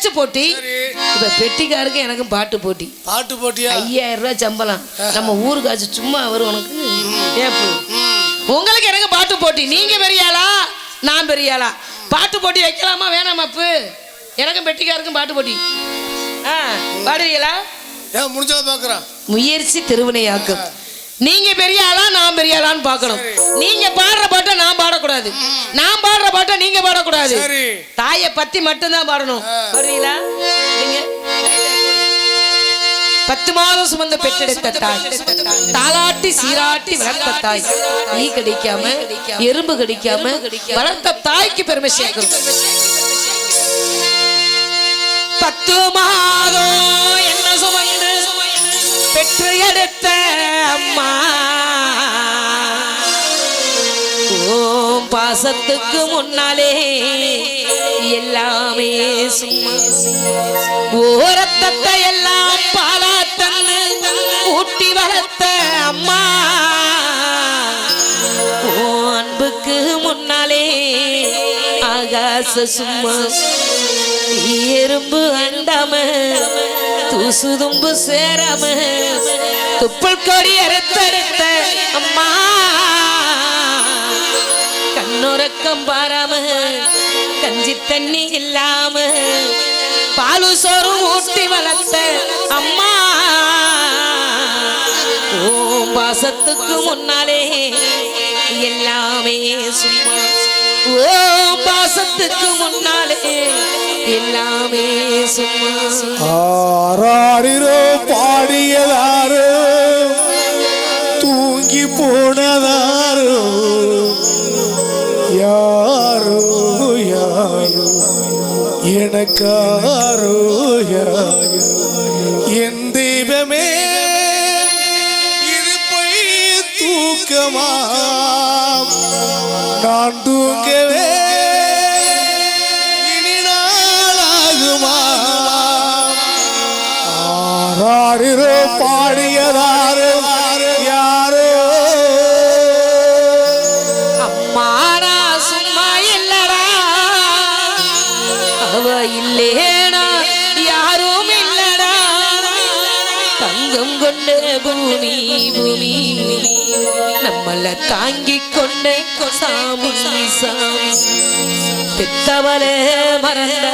பேச்சு போட்டி. இப்ப பெட்டிக்காருக்கு எனக்கும் பாட்டு போட்டி. பாட்டு போட்டியா? ஐயாயிரம் ரூபாய் சம்பளம். நம்ம ஊருக்காச்சு சும்மா வரும் உனக்கு. உங்களுக்கு எனக்கு பாட்டு போட்டி. நீங்க பெரிய ஆளா? நான் பெரிய ஆளா? பாட்டு போட்டி வைக்கலாமா? வேணாமாப்பு எனக்கும் பெட்டிக்காருக்கும் பாட்டு போட்டி. ஆ பாடுறீங்களா? ஏன் முடிஞ்சதை பார்க்குறேன் முயற்சி திருவினையாக்கும். நீங்க பெரிய ஆளா நான் பெரிய ஆளான்னு பார்க்கணும். நீங்க பாடுற பாட்டை நான் பாடக்கூடாது. நான் பாடுற பாட்டை நீங்க பாடக்கூடாது. தாயை பத்தி மட்டும்தான் பாடணும். நீங்க பத்து மாதம் சுமந்த பெற்றெடுத்த தாய். தாலாட்டி சீராட்டி வளர்த்த தாய். ஈ கடிக்காம எறும்பு கடிக்காம வளர்த்த தாய்க்கு பெருமை சேர்க்கணும் பத்து மாதம் என்ன சுமந்து பெற்று எடுத்த அம்மா. ஓம் பாசத்துக்கு முன்னாலே எல்லாமே சும்மா. ஓரத்தத்தை எல்லாம் பாலா தந்து ஊட்டி வளர்த்த அம்மா. ஓ அன்புக்கு முன்னாலே ஆகாச சும்மா. எறும்பு அண்டாம தூசு தும்பு சேராம துப்பல் கொடி அறுத்தறுத்த அம்மா. கண்ணுறக்கம் பாராம கஞ்சி தண்ணி இல்லாம பாலு சோறு ஊட்டி வளர்த்த அம்மா. ஓம் பாசத்துக்கு முன்னாலே எல்லாமே சும்மா. ஓம் பாசத்துக்கு முன்னாலே எல்லாமே சும்மா. ஆராரிரோ பாடியதாரோ தூங்கி போனதாரோ யாரோ யாரோ எனக்காரோ யாரோ என் தெய்வமே இருப்பை தூக்கமா? நான் தூங்க பாடியதாரோ யாரோ? அம்மா நான் சும்மா இல்லடா. அவ இல்லேனா யாரும் இல்லடா. தங்கம் கொண்ட பூமி பூமி நம்மள தாங்கிக் கொண்ட சாமி சாமி. பெத்தவளே மறந்த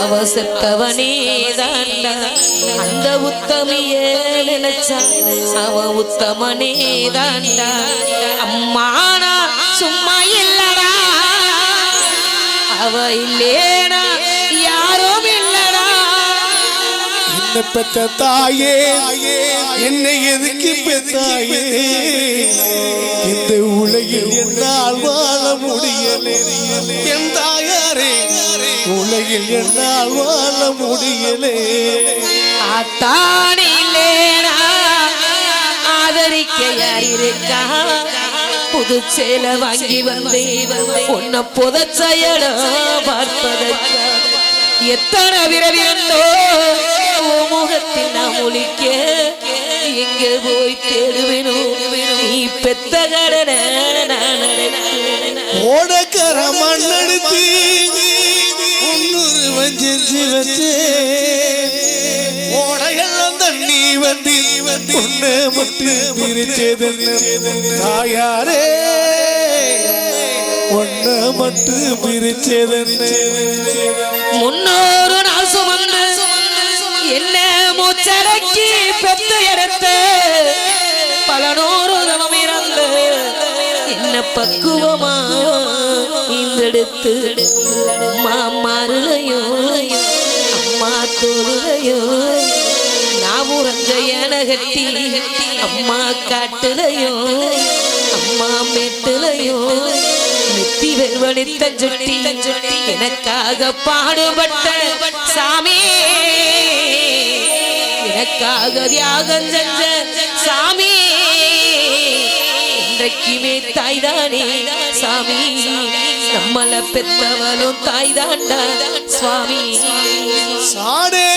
அவ செத்தவ தாண்டா. அந்த உத்தமியே நினைச்சா அவ உத்தம தாண்டா. அம்மானா சும்மா இல்லடா. அவ இல்லேனா என்ன பெத்த தாயே என்னை எதுக்கு பெத்தாயே? இந்த உலகில் என்னால் வாழ முடியல. என் தாயாரே உலகில் என்னால் வாழ முடியலே. அத்தானிலே ஆதரிக்க யார் இருக்கா? புது சேலை வாங்கி வந்தே உன்னை புதச்செயலோ எத்தனை விரவி வந்தோ முகத்தில் நாம் ஒழிக்க எங்க போய் தேடுவேனோ? நீ பெத்த கடன ஓடக்கர மண்ணெடுத்து முன்னூறு வஞ்சி வச்சு ஓடையெல்லாம் தண்ணி வந்து பிரிச்சது தாயாரே மட்டு பிரிச்சது முன்னூறு நாள் சுமந்து என்ன மூச்சடக்கி பெத்து எடுத்த பல நூறு தவம் இறந்து என்ன பக்குவமா இந்தெடுத்து. அம்மா மாறுலையோ அம்மா தோலுலையோ நான் உறஞ்ச கட்டி அம்மா காட்டுலையோ அம்மா மெட்டுலையோ நெத்தி வெறுவனித்த சுட்டி எனக்காக பாடுபட்ட சாமி. எனக்காக தியாகம் செஞ்ச சாமி. இன்றைக்குமே தாய்தானே சாமி. நம்மள பெத்தவளும் தாய்தாண்டா சுவாமி. சாடே.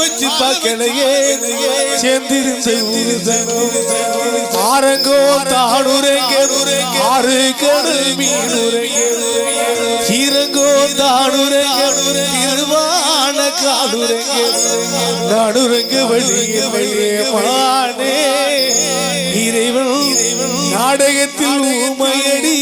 வச்சு பார்க்கலையே. சேர்ந்திருந்த ஆரங்கோ தாடுரைங்க ஆறு கடல் மீனுரைங்க சீரங்கோ தாடுரைங்க திருவான காடுரைங்க. நடுரங்க வழிய வழியே மானே. இறைவன் நாடகத்தில் உமையடி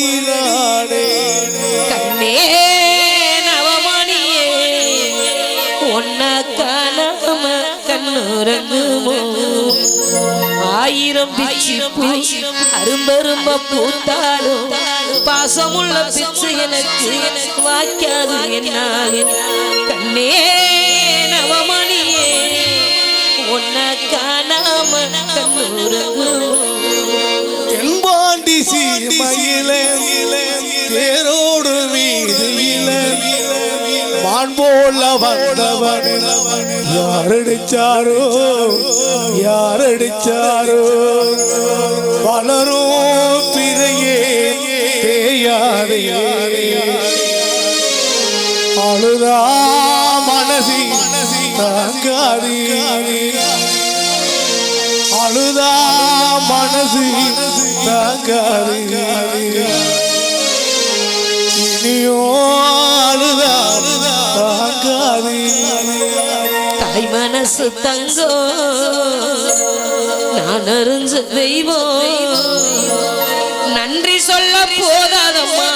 பிச்சி பூ அரும்பரும்ப பூத்தாலும் பாசமுள்ள பிச்சு எனக்கு வாய்க்காது என்னால். கண்ணே நவமணியே உன்ன காணாம கண்ணுறங்குமோ தென்பாண்டி சீமையில மான் போல வந்தவன். யாரடிச்சாரோ யாரடிச்சாரோ பலரும் பிறையே தேயாதே அழுதா மனசி தாங்காதே. அழுதா மனசி தாங்காது. இனியோ தாய் மனசு தங்கோ நான் அறிஞ்ச தெய்வம். நன்றி சொல்ல போதாதம்மா.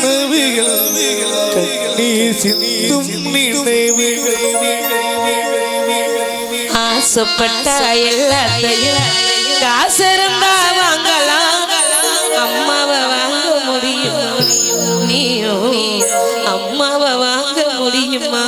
கனவுகள் கண்ணீர் சிந்தும் நினைவுகள். ஆசைப்பட்ட எல்லாத்தையும் காசு இருந்தா வாங்கலாம். அம்மாவை வாங்க முடியும். நீயோ அம்மாவை வாங்க முடியுமா?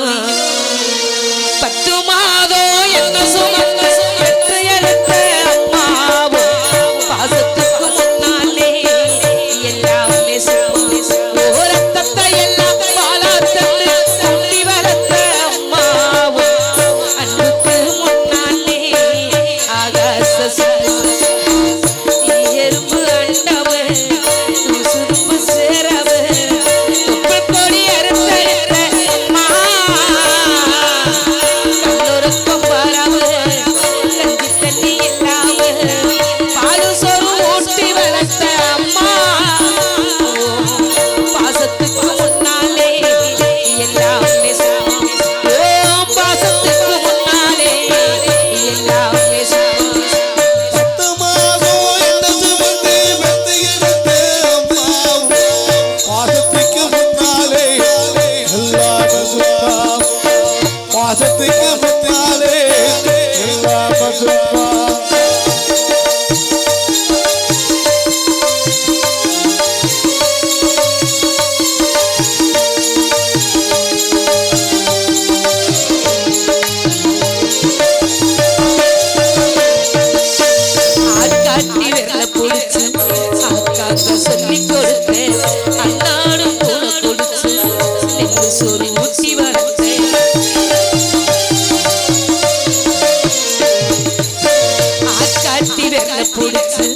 ফুড়ছে